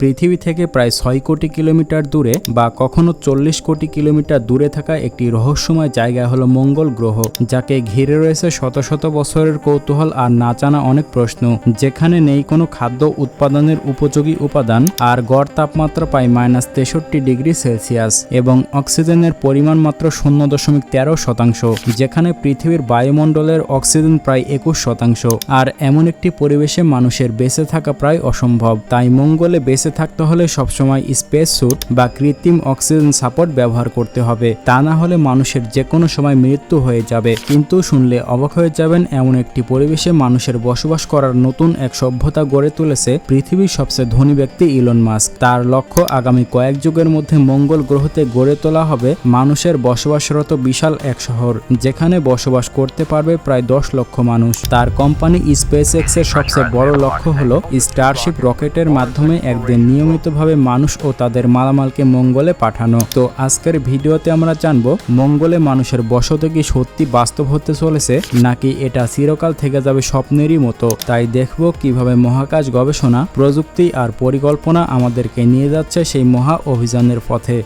পৃথিবী থেকে প্রায় ছয় কোটি কিলোমিটার দূরে বা কখনো চল্লিশ কোটি কিলোমিটার দূরে থাকা একটি রহস্যময় জায়গা হলো মঙ্গল গ্রহ, যাকে ঘিরে রয়েছে শত শত বছরের কৌতূহল আর না জানা অনেক প্রশ্ন। যেখানে নেই কোনো খাদ্য উৎপাদনের উপযোগী উপাদান আর গড় তাপমাত্রা প্রায় মাইনাস তেষট্টি ডিগ্রি সেলসিয়াস এবং অক্সিজেনের পরিমাণ মাত্র শূন্য দশমিক তেরো শতাংশ, যেখানে পৃথিবীর বায়ুমণ্ডলের অক্সিজেন প্রায় একুশ শতাংশ। আর এমন একটি পরিবেশে মানুষের বেঁচে থাকা প্রায় অসম্ভব। তাই মঙ্গলে বেঁচে থাকতে হলে সবসময় স্পেস স্যুট বা কৃত্রিম অক্সিজেন সাপোর্ট ব্যবহার করতে হবে। তা না হলে মানুষের যে কোনো সময় মৃত্যু হয়ে যাবে। কিন্তু শুনলে অবাক হয়ে যাবেন, এমন একটি পরিবেশে মানুষের বসবাস করার নতুন এক সভ্যতা গড়ে তুলেছে পৃথিবীর সবচেয়ে ধনী ব্যক্তি ইলন মাস্ক তার লক্ষ্য আগামী কয়েক যুগের মধ্যে মঙ্গল গ্রহতে গড়ে তোলা হবে মানুষের বসবাসরত বিশাল এক শহর, যেখানে বসবাস করতে পারবে প্রায় দশ লক্ষ মানুষ। তার কোম্পানি স্পেস এক্সের সবচেয়ে বড় লক্ষ্য হল স্টারশিপ রকেটের মাধ্যমে একদিন নিয়মিতভাবে মানুষ ও তাদের মালামালকে মঙ্গলে পাঠানো। তো আজকের ভিডিওতে আমরা জানব, মঙ্গলে মানুষের বসতি কি সত্যি বাস্তব হতে চলেছে, নাকি এটা চিরকাল থেকে যাবে স্বপ্নেরই মতো? তাই দেখব কীভাবে মহাকাশ গবেষণা, প্রযুক্তি আর পরিকল্পনা আমাদেরকে নিয়ে যাচ্ছে সেই মহা অভিযানের পথে।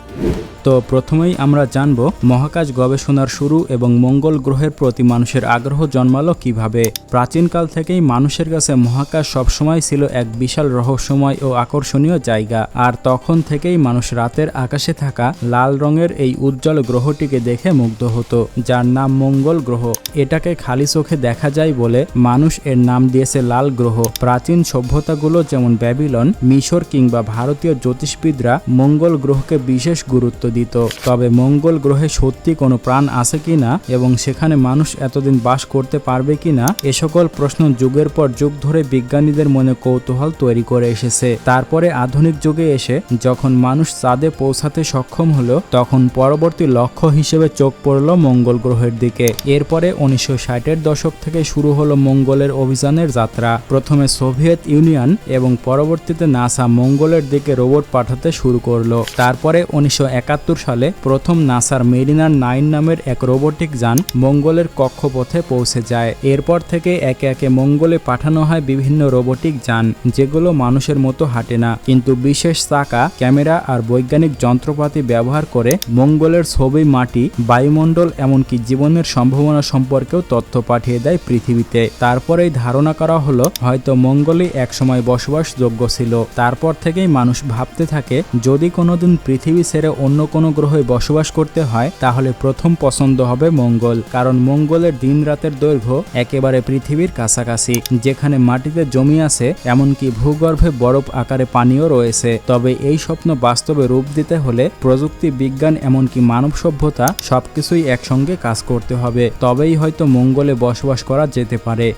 তো প্রথমেই আমরা জানব মহাকাশ গবেষণার শুরু এবং মঙ্গল গ্রহের প্রতি মানুষের আগ্রহ জন্মালো কীভাবে। প্রাচীনকাল থেকেই মানুষের কাছে মহাকাশ সবসময় ছিল এক বিশাল রহস্যময় ও আকর্ষণীয় জায়গা। আর তখন থেকেই মানুষ রাতের আকাশে থাকা লাল রঙের এই উজ্জ্বল গ্রহটিকে দেখে মুগ্ধ হতো, যার নাম মঙ্গল গ্রহ। এটাকে খালি চোখে দেখা যায় বলে মানুষ এর নাম দিয়েছে লাল গ্রহ। প্রাচীন সভ্যতাগুলো যেমন ব্যাবিলন, মিশর কিংবা ভারতীয় জ্যোতিষবিদরা মঙ্গল গ্রহকে বিশেষ গুরুত্ব দিত, তবে মঙ্গল গ্রহে সত্যি কোনো প্রাণ আছে কিনা এবং সেখানে মানুষ এতদিন বাস করতে পারবে কিনা এ সকল প্রশ্ন যুগের পর যুগ ধরে বিজ্ঞানীদের মনে কৌতূহল তৈরি করে এসেছে। তারপরে আধুনিক যুগে এসে যখন মানুষ চাঁদে পৌঁছাতে সক্ষম হলো, তখন পরবর্তী লক্ষ্য হিসেবে চোখ পড়ল মঙ্গল গ্রহের দিকে। এরপরে উনিশশো ষাটের দশক থেকে শুরু হলো মঙ্গলের অভিযানের যাত্রা। প্রথমে সোভিয়েত ইউনিয়ন এবং পরবর্তীতে নাসা মঙ্গলের দিকে রোবট পাঠাতে শুরু করল। তারপরে উনিশশো একাত্তর সালে প্রথম নাসার মেরিনার নাইন নামের এক রোবোটিক যান মঙ্গলের কক্ষপথে পৌঁছে যায়। এরপর থেকে একে একে মঙ্গলে পাঠানো হয় বিভিন্ন রোবোটিক যান, যেগুলো মানুষের মতো হাঁটে না। কিন্তু বিশেষ চাকা, ক্যামেরা আর বৈজ্ঞানিক যন্ত্রপাতি ব্যবহার করে মঙ্গলের ছবি, মাটি, বায়ুমণ্ডল, এমনকি জীবনের সম্ভাবনা সম্পর্কেও তথ্য পাঠিয়ে দেয় পৃথিবীতে। তারপরেই ধারণা করা হলো, হয়তো মঙ্গলে একসময় বসবাসযোগ্য ছিল। তারপর থেকেই মানুষ ভাবতে থাকে, যদি কোনোদিন পৃথিবী ছেড়ে অন্য কোনো গ্রহে বসবাস করতে হয়, তাহলে প্রথম পছন্দ হবে মঙ্গল, কারণ মঙ্গলের দিন রাতের দৈর্ঘ্য একেবারে পৃথিবীর কাছাকাছি, যেখানে মাটিতে জমি আছে, এমনকি ভূগর্ভে বরফ আকারে পানিও রয়েছে। তবে এই স্বপ্ন বাস্তবে রূপ দিতে হলে প্রযুক্তি, বিজ্ঞান, এমনকি মানব সভ্যতা সবকিছুই একসঙ্গে কাজ করতে হবে, তবেই হয়তো মঙ্গলে বসবাস করা যেতে পারে।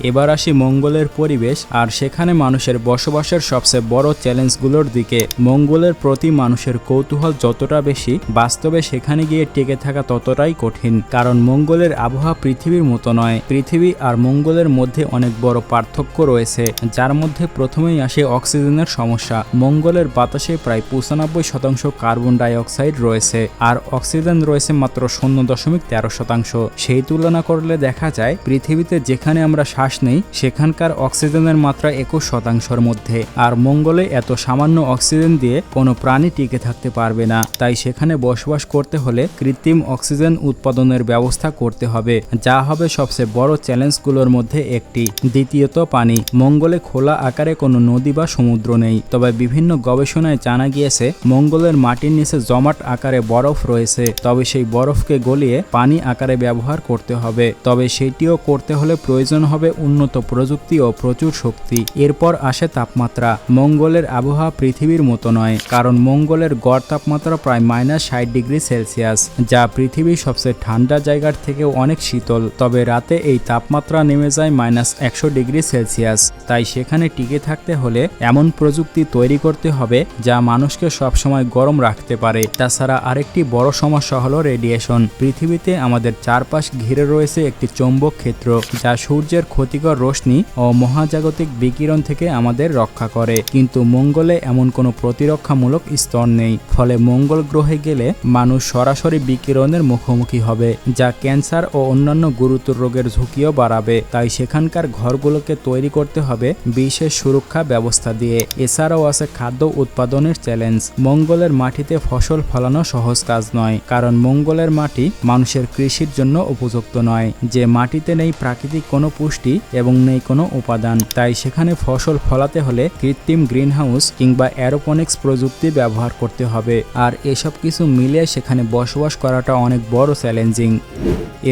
এবার আসি মঙ্গলের পরিবেশ আর সেখানে মানুষের বসবাসের সবচেয়ে বড় চ্যালেঞ্জগুলোর দিকে। মঙ্গলের প্রতি মানুষের কৌতূহল যতটা বেশি, বাস্তবে সেখানে গিয়ে টিকে থাকা ততটাই কঠিন। কারণ মঙ্গলের আবহাওয়া পৃথিবীর মতো নয়। পৃথিবী আর মঙ্গলের মধ্যে অনেক বড় পার্থক্য রয়েছে, যার মধ্যে প্রথমেই আসে অক্সিজেনের সমস্যা। মঙ্গলের বাতাসে প্রায় পঁচানব্বই শতাংশ কার্বন ডাই অক্সাইড রয়েছে, আর অক্সিজেন রয়েছে মাত্র শূন্য দশমিক তেরো শতাংশ। সেই তুলনা করলে দেখা যায়, পৃথিবীতে যেখানে আমরা শ্বাস নেই, সেখানকার অক্সিজেনের মাত্রা একুশ শতাংশের মধ্যে। আর মঙ্গলে এত সামান্য অক্সিজেন দিয়ে কোনো প্রাণী টিকে থাকতে পারবে না। তাই সেখানে বসবাস করতে হলে কৃত্রিম অক্সিজেন উৎপাদনের ব্যবস্থা করতে হবে, যা হবে সবচেয়ে বড় চ্যালেঞ্জগুলোর মধ্যে একটি। দ্বিতীয়ত পানি। মঙ্গলে খোলা আকারে কোনো নদী বা সমুদ্র নেই। তবে বিভিন্ন গবেষণায় জানা গিয়েছে, মঙ্গলের মাটির নিচে জমাট আকারে বরফ রয়েছে। তবে সেই বরফকে গলিয়ে পানি আকারে ব্যবহার করতে হবে। তবে সেটিও করতে হলে প্রয়োজন হবে উন্নত প্রযুক্তি ও প্রচুর শক্তি। এরপর আসে তাপমাত্রা। মঙ্গলের আবহাওয়া পৃথিবীর মতো নয়, কারণ মঙ্গলের গড় তাপমাত্রা প্রায় মাইনাস ষাট ডিগ্রি সেলসিয়াস, যা পৃথিবীর সবচেয়ে ঠান্ডা জায়গার থেকেও অনেক শীতল। তবে রাতে এই তাপমাত্রা নেমে যায় মাইনাস একশো ডিগ্রি সেলসিয়াস। তাই সেখানে টিকে থাকতে হলে এমন প্রযুক্তি তৈরি করতে হবে, যা মানুষকে সবসময় গরম রাখতে পারে। তাছাড়া আরেকটি বড় সমস্যা হলো রেডিয়েশন। পৃথিবীতে আমাদের চারপাশ ঘিরে রয়েছে একটি চৌম্বক ক্ষেত্র, যা সূর্যের ক্ষতি ক্ষতিকর রশ্মি ও মহাজাগতিক বিকিরণ থেকে আমাদের রক্ষা করে। কিন্তু মঙ্গলে এমন কোনো প্রতিরক্ষামূলক স্তর নেই। ফলে মঙ্গল গ্রহে গেলে মানুষ সরাসরি বিকিরণের মুখোমুখি হবে, যা ক্যান্সার ও অন্যান্য গুরুতর রোগের ঝুঁকিও বাড়াবে। তাই সেখানকার ঘরগুলোকে তৈরি করতে হবে বিশেষ সুরক্ষা ব্যবস্থা দিয়ে। এছাড়াও আছে খাদ্য উৎপাদনের চ্যালেঞ্জ। মঙ্গলের মাটিতে ফসল ফলানো সহজ কাজ নয়, কারণ মঙ্গলের মাটি মানুষের কৃষির জন্য উপযুক্ত নয়। যে মাটিতে নেই প্রাকৃতিক কোনো পুষ্টি এবং নেই কোনো উপাদান। তাই সেখানে ফসল ফলাতে হলে কৃত্রিম গ্রিনহাউস কিংবা অ্যারোপনিক্স প্রযুক্তি ব্যবহার করতে হবে। আর এসব কিছু মিলিয়ে সেখানে বসবাস করাটা অনেক বড় চ্যালেঞ্জিং।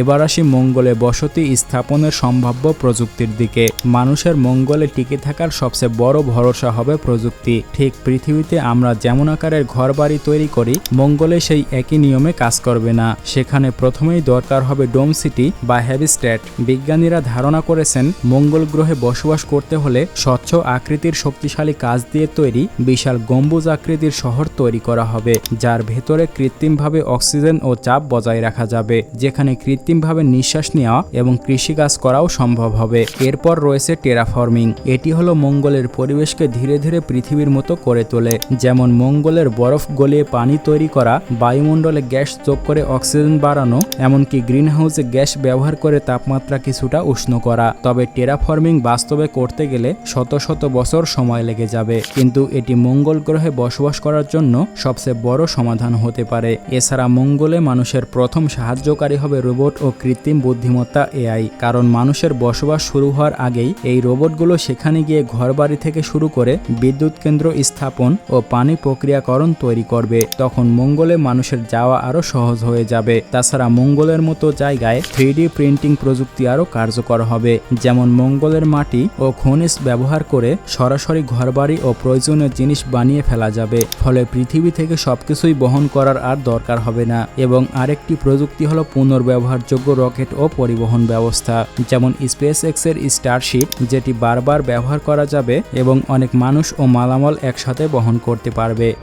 এবার আসি মঙ্গলে বসতি স্থাপনের সম্ভাব্য প্রযুক্তির দিকে। মানুষের মঙ্গলে টিকে থাকার সবচেয়ে বড় ভরসা হবে প্রযুক্তি। ঠিক পৃথিবীতে আমরা যেমন আকারের ঘরবাড়ি তৈরি করি, মঙ্গলে সেই একই নিয়মে কাজ করবে না। সেখানে প্রথমেই দরকার হবে ডোম সিটি বা হ্যাবিস্ট্যাট বিজ্ঞানীরা ধারণা করেছেন মঙ্গল গ্রহে বসবাস করতে হলে স্বচ্ছ আকৃতির শক্তিশালী কাজ দিয়ে তৈরি বিশাল গম্বুজ আকৃতির শহর তৈরি করা হবে, যার ভেতরে কৃত্রিমভাবে অক্সিজেন ও চাপ বজায় রাখা যাবে, যেখানে কৃত্রিমভাবে নিঃশ্বাস নেওয়া এবং কৃষিকাজ করাও সম্ভব হবে। এরপর রয়েছে টেরাফর্মিং, এটি হলো মঙ্গলের পরিবেশকে ধীরে ধীরে পৃথিবীর মতো করে তোলে, যেমন মঙ্গলের বরফ গলিয়ে পানি তৈরি করা, বায়ুমণ্ডলে গ্যাস যোগ করে অক্সিজেন বাড়ানো, এমনকি গ্রিনহাউসে গ্যাস ব্যবহার করে তাপমাত্রা কিছুটা উষ্ণ করা। তবে টেরাফর্মিং বাস্তবে করতে গেলে শত শত বছর সময় লেগে যাবে। কিন্তু এটি মঙ্গল গ্রহে বসবাস করার জন্য সবচেয়ে বড় সমাধান হতে পারে। এছাড়া মঙ্গলে মানুষের প্রথম সাহায্যকারী হবে রোবট ও কৃত্রিম বুদ্ধিমত্তা এআই কারণ মানুষের বসবাস শুরু হওয়ার আগেই এই রোবটগুলো সেখানে গিয়ে ঘরবাড়ি থেকে শুরু করে বিদ্যুৎ কেন্দ্র স্থাপন ও পানি প্রক্রিয়াকরণ তৈরি করবে। তখন মঙ্গলে মানুষের যাওয়া আরও সহজ হয়ে যাবে। তাছাড়া মঙ্গলের মতো জায়গায় থ্রি প্রিন্টিং প্রযুক্তি আরও কার্যকর হবে। যেমন মঙ্গলের মাটি ও খনিজ ব্যবহার করে সরাসরি ঘরবাড়ি ও প্রয়োজনীয় জিনিস বানিয়ে ফেলা যাবে। ফলে পৃথিবী থেকে সবকিছুই বহন করার আর দরকার হবে না। এবং আরেকটি প্রযুক্তি হলো পুনর্ব্যবহারযোগ্য রকেট ও পরিবহন ব্যবস্থা। যেমন স্পেস এক্সের স্টারশিপ যেটি বারবার ব্যবহার করা যাবে এবং অনেক মানুষ ও মালামাল একসাথে বহন করতে পারবে।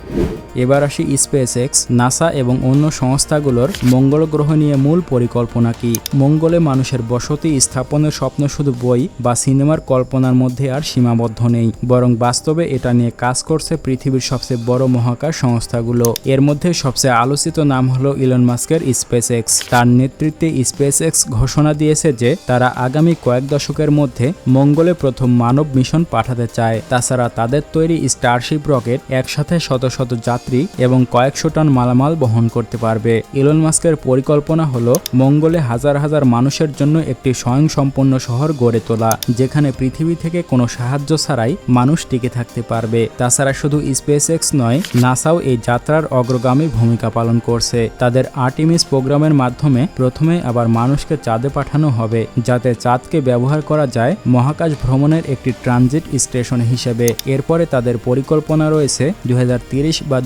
এবার আসি স্পেস এক্স নাসা এবং অন্য সংস্থাগুলোর মঙ্গল গ্রহ নিয়ে মূল পরিকল্পনা কি? মঙ্গলে মানুষের বসতি স্থাপনের স্বপ্ন শুধু বই বা সিনেমার কল্পনার মধ্যে আর সীমাবদ্ধ নেই। বরং বাস্তবে এটা নিয়ে কাজ করছে পৃথিবীর সবচেয়ে বড় মহাকাশ সংস্থাগুলো। এর মধ্যে সবচেয়ে আলোচিত নাম হলো ইলন মাস্কের স্পেস এক্স তার নেতৃত্বে স্পেস এক্স ঘোষণা দিয়েছে যে তারা আগামী কয়েক দশকের মধ্যে মঙ্গলে প্রথম মানব মিশন পাঠাতে চায়। তাছাড়া তাদের তৈরি স্টারশিপ রকেট একসাথে শত শত যাত্রী এবং কয়েকশো টন মালামাল বহন করতে পারবে। ইলন মাস্কের পরিকল্পনা হলো মঙ্গলে হাজার হাজার মানুষের জন্য একটি স্বয়ংসম্পন্ন শহর গড়ে তোলা, যেখানে পৃথিবী থেকে কোনো সাহায্য ছাড়াই মানুষ টিকে থাকতে পারবে। তাছাড়া শুধু স্পেস এক্স নয়, নাসাও এই যাত্রার অগ্রগামী ভূমিকা পালন করছে। তাদের আর্টিমিস প্রোগ্রামের মাধ্যমে প্রথমে আবার মানুষকে চাঁদে পাঠানো হবে, যাতে চাঁদকে ব্যবহার করা যায় মহাকাশ ভ্রমণের একটি ট্রানজিট স্টেশন হিসেবে। এরপরে তাদের পরিকল্পনা রয়েছে দুই বা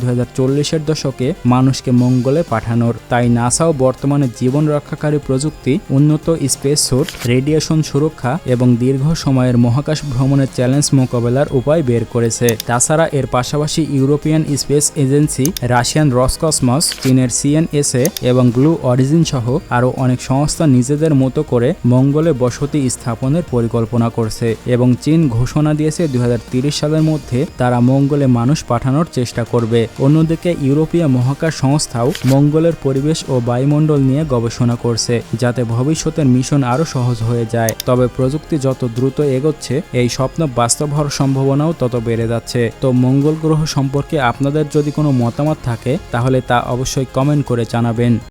এর দশকে মানুষকে মঙ্গলে পাঠানোর। তাই নাসাও বর্তমানে জীবন রক্ষাকারী প্রযুক্তি, উন্নত স্পেস স্যুট, রেডিয়েশন সুরক্ষা এবং দীর্ঘ সময়ের মহাকাশ ভ্রমণের চ্যালেঞ্জ মোকাবেলার উপায় বের করেছে। তাছাড়া এর পাশাপাশি European space agency, Russian Roscosmos, চীনের সিএনএসএ এবং ব্লু অরিজিন সহ আরও অনেক সংস্থা নিজেদের মতো করে মঙ্গলে বসতি স্থাপনের পরিকল্পনা করছে এবং চীন ঘোষণা দিয়েছে দুই সালের মধ্যে তারা মঙ্গলে মানুষ পাঠানোর চেষ্টা করবে। অন্যদিকে ইউরোপীয় মহাকাশ সংস্থাও মঙ্গলের পরিবেশ ও বায়ুমণ্ডল নিয়ে গবেষণা করছে, যাতে ভবিষ্যতের মিশন আরও সহজ হয়ে যায়। তবে প্রযুক্তি যত দ্রুত এগোচ্ছে, এই স্বপ্ন বাস্তব হওয়ার সম্ভাবনাও তত বেড়ে যাচ্ছে। তো মঙ্গল গ্রহ সম্পর্কে আপনাদের যদি কোনো মতামত থাকে, তাহলে তা অবশ্যই কমেন্ট করে জানাবেন।